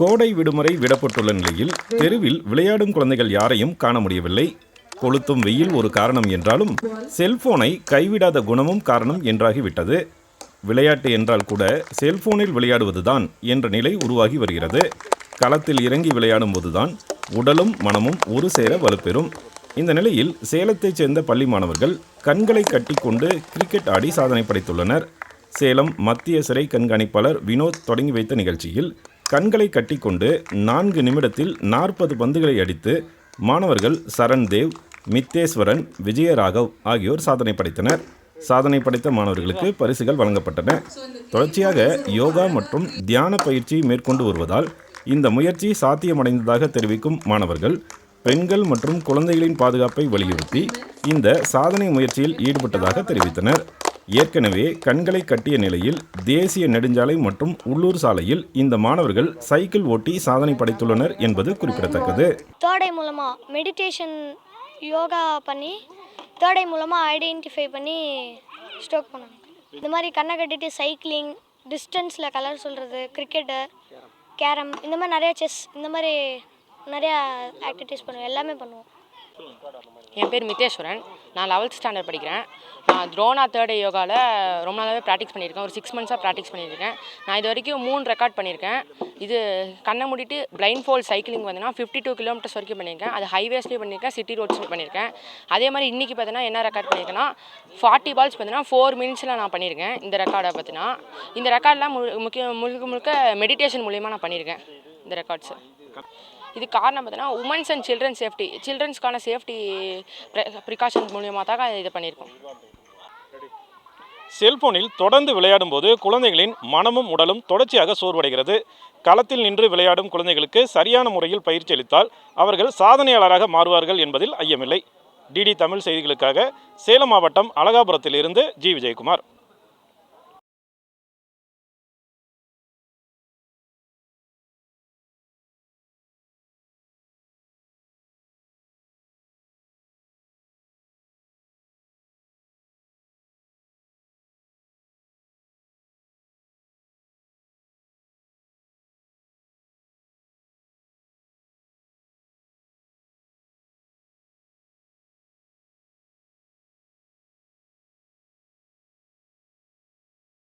கோடை விடுமுறை விடப்பட்டுள்ள நிலையில் தெருவில் விளையாடும் குழந்தைகள் யாரையும் காண முடியவில்லை. கொளுத்தும் வெயில் ஒரு காரணம் என்றாலும் செல்போனை கைவிடாத குணமும் காரணம் என்றாகிவிட்டது. விளையாட்டு என்றால் கூட செல்போனில் விளையாடுவதுதான் என்ற நிலை உருவாகி வருகிறது. களத்தில் இறங்கி விளையாடும் போதுதான் உடலும் மனமும் ஒரு சேர வலுப்பெறும். இந்த நிலையில் சேலத்தைச் சேர்ந்த பள்ளி மாணவர்கள் கண்களை கட்டிக்கொண்டு கிரிக்கெட் ஆடி சாதனை படைத்துள்ளனர். சேலம் மத்திய சிறை கண்காணிப்பாளர் வினோத் தொடங்கி வைத்த நிகழ்ச்சியில் கண்களை கட்டிக்கொண்டு நான்கு நிமிடத்தில் நாற்பது பந்துகளை அடித்து மாணவர்கள் சரண் தேவ் மித்தேஸ்வரன் விஜயராகவ் ஆகியோர் சாதனை படைத்தனர். சாதனை படைத்த மாணவர்களுக்கு பரிசுகள் வழங்கப்பட்டன. தொடர்ச்சியாக யோகா மற்றும் தியான பயிற்சி மேற்கொண்டு வருவதால் இந்த முயற்சி சாத்தியமடைந்ததாக தெரிவிக்கும் மாணவர்கள் பெண்கள் மற்றும் குழந்தைகளின் பாதுகாப்பை வலியுறுத்தி இந்த சாதனை முயற்சியில் ஈடுபட்டதாக தெரிவித்தனர். ஏற்கனவே கண்களை கட்டிய நிலையில் தேசிய நெடுஞ்சாலை மற்றும் உள்ளூர் சாலையில் இந்த மாணவர்கள் சைக்கிள் ஓட்டி சாதனை படைத்துள்ளனர் என்பது குறிப்பிடத்தக்கது. தேர்ட் ஐ மூலமாக மெடிடேஷன் யோகா பண்ணி தேர்ட் மூலமாக ஐடென்டிஃபை பண்ணி ஸ்டோக் பண்ணாங்க. இந்த மாதிரி கண்ணை கட்டிட்டு சைக்கிளிங் டிஸ்டன்ஸில் கலர் சொல்கிறது கிரிக்கெட்டு கேரம் இந்த மாதிரி நிறையா செஸ் இந்த மாதிரி நிறையா ஆக்டிவிட்டீஸ் பண்ணுவோம். எல்லாமே பண்ணுவோம். என் பேர் மித்தேஸ்வரன். நான் லெவல்த் ஸ்டாண்டர்ட் படிக்கிறேன். நான் துரோணா தேர்ட் யோகாவில் ரொம்ப நாளாகவே ப்ராக்டிஸ் பண்ணியிருக்கேன். ஒரு சிக்ஸ் மந்த்ஸாக ப்ராக்டிஸ் பண்ணியிருக்கேன். நான் இது வரைக்கும் மூணு ரெக்கார்ட் பண்ணியிருக்கேன். இது கண்ணை மூடிட்டு பிளைண்ட் ஃபோல் சைக்கிளிங் வந்துன்னா ஃபிஃப்டி டூ கிலோமீட்டர்ஸ் வரைக்கும் பண்ணியிருக்கேன். அது ஹைவேஸ்லேயும் பண்ணியிருக்கேன் சிட்டி ரோட்ஸ்லையும் பண்ணியிருக்கேன். அதே மாதிரி இன்றைக்கி பார்த்தீங்கன்னா என்ன ரெக்கார்ட் பண்ணியிருக்கேன்னா ஃபார்ட்டி பால்ஸ் பார்த்தீங்கன்னா ஃபோர் மினிட்ஸில் நான் பண்ணியிருக்கேன். இந்த ரெக்கார்டை பார்த்தீங்கன்னா. இந்த ரெக்கார்ட்லாம் முழு முக்கிய முழுக்க முழுக்க மெடிடேஷன் மூலியமாக நான் பண்ணியிருக்கேன். இந்த ரெக்கார்ட்ஸு இது காரணம் பார்த்தீங்கன்னா உமன்ஸ் அண்ட் சில்ட்ரன் சேஃப்டி சில்ட்ரன்ஸ்க்கான சேஃப்டி ப்ரிகாஷன்ஸ் மூலியமாக தான் இதை பண்ணியிருக்கோம். செல்போனில் தொடர்ந்து விளையாடும் போது குழந்தைகளின் மனமும் உடலும் தொடர்ச்சியாக சோர்வடைகிறது. களத்தில் நின்று விளையாடும் குழந்தைகளுக்கு சரியான முறையில் பயிற்சி அளித்தால் அவர்கள் சாதனையாளராக மாறுவார்கள் என்பதில் ஐயமில்லை. டிடி தமிழ் செய்திகளுக்காக சேலம் மாவட்டம் அழகாபுரத்திலிருந்து ஜி. விஜயகுமார்.